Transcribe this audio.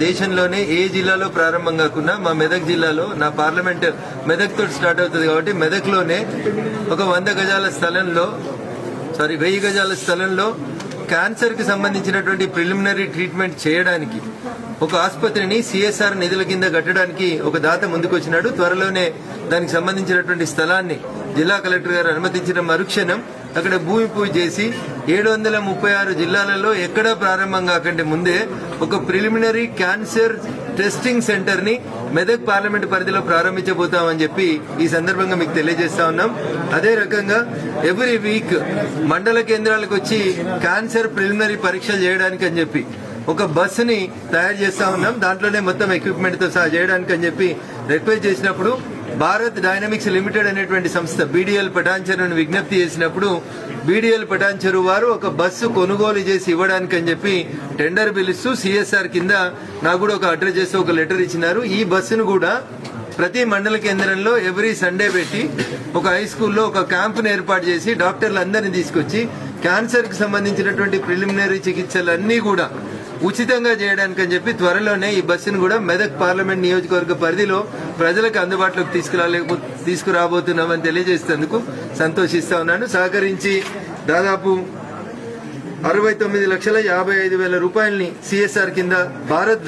దేశంలోనే ఏ జిల్లాలో ప్రారంభం కాకుండా మా మెదక్ జిల్లాలో నా పార్లమెంట్ మెదక్ తోటి స్టార్ట్ అవుతుంది కాబట్టి మెదక్లోనే ఒక వంద గజాల స్థలంలో సారీ వెయ్యి గజాల స్థలంలో క్యాన్సర్కి సంబంధించినటువంటి ప్రిలిమినరీ ట్రీట్మెంట్ చేయడానికి ఒక ఆసుపత్రిని సిఎస్ఆర్ నిధుల కింద కట్టడానికి ఒక దాత ముందుకొచ్చినాడు. త్వరలోనే దానికి సంబంధించినటువంటి స్థలాన్ని జిల్లా కలెక్టర్ గారు అనుమతించిన మరుక్షణం అక్కడ భూమి పూజ చేసి ఏడు వందల ముప్పై ఆరు జిల్లాలలో ఎక్కడా ప్రారంభం కాకంటే ముందే ఒక ప్రిలిమినరీ క్యాన్సర్ టెస్టింగ్ సెంటర్ని మెదక్ పార్లమెంట్ పరిధిలో ప్రారంభించబోతామని చెప్పి ఈ సందర్భంగా మీకు తెలియజేస్తా ఉన్నాం. అదే రకంగా ఎవ్రీ వీక్ మండల కేంద్రాలకు వచ్చి క్యాన్సర్ ప్రిలిమినరీ పరీక్షలు చేయడానికి అని చెప్పి ఒక బస్సుని తయారు చేస్తా ఉన్నాం. దాంట్లోనే మొత్తం ఎక్విప్మెంట్తో సహా చేయడానికి అని చెప్పి రిక్వెస్ట్ చేసినప్పుడు భారత్ డైనమిక్స్ లిమిటెడ్ అనేటువంటి సంస్థ బీడీఎల్ పటాన్చెరును విజ్ఞప్తి చేసినప్పుడు బీడీఎల్ పటాన్చెరు వారు ఒక బస్సు కొనుగోలు చేసి ఇవ్వడానికి అని చెప్పి టెండర్ పిలుస్తూ సిఎస్ఆర్ కింద నాకు కూడా ఒక అడ్రస్ చేసి ఒక లెటర్ ఇచ్చినారు. ఈ బస్సును కూడా ప్రతి మండల కేంద్రంలో ఎవ్రీ సండే పెట్టి ఒక హై స్కూల్లో ఒక క్యాంపును ఏర్పాటు చేసి డాక్టర్లు అందరినీ తీసుకొచ్చి క్యాన్సర్కి సంబంధించినటువంటి ప్రిలిమినరీ చికిత్సలన్నీ కూడా ఉచితంగా చేయడానికి అని చెప్పి త్వరలోనే ఈ బస్సును కూడా మెదక్ పార్లమెంట్ నియోజకవర్గ పరిధిలో ప్రజలకు అందుబాటులోకి తీసుకురాలే తీసుకురాబోతున్నామని తెలియజేసేందుకు సంతోషిస్తా ఉన్నాను. సహకరించి దాదాపు అరవై తొమ్మిది లక్షల యాభై ఐదు వేల రూపాయలని సిఎస్ఆర్ కింద భారత్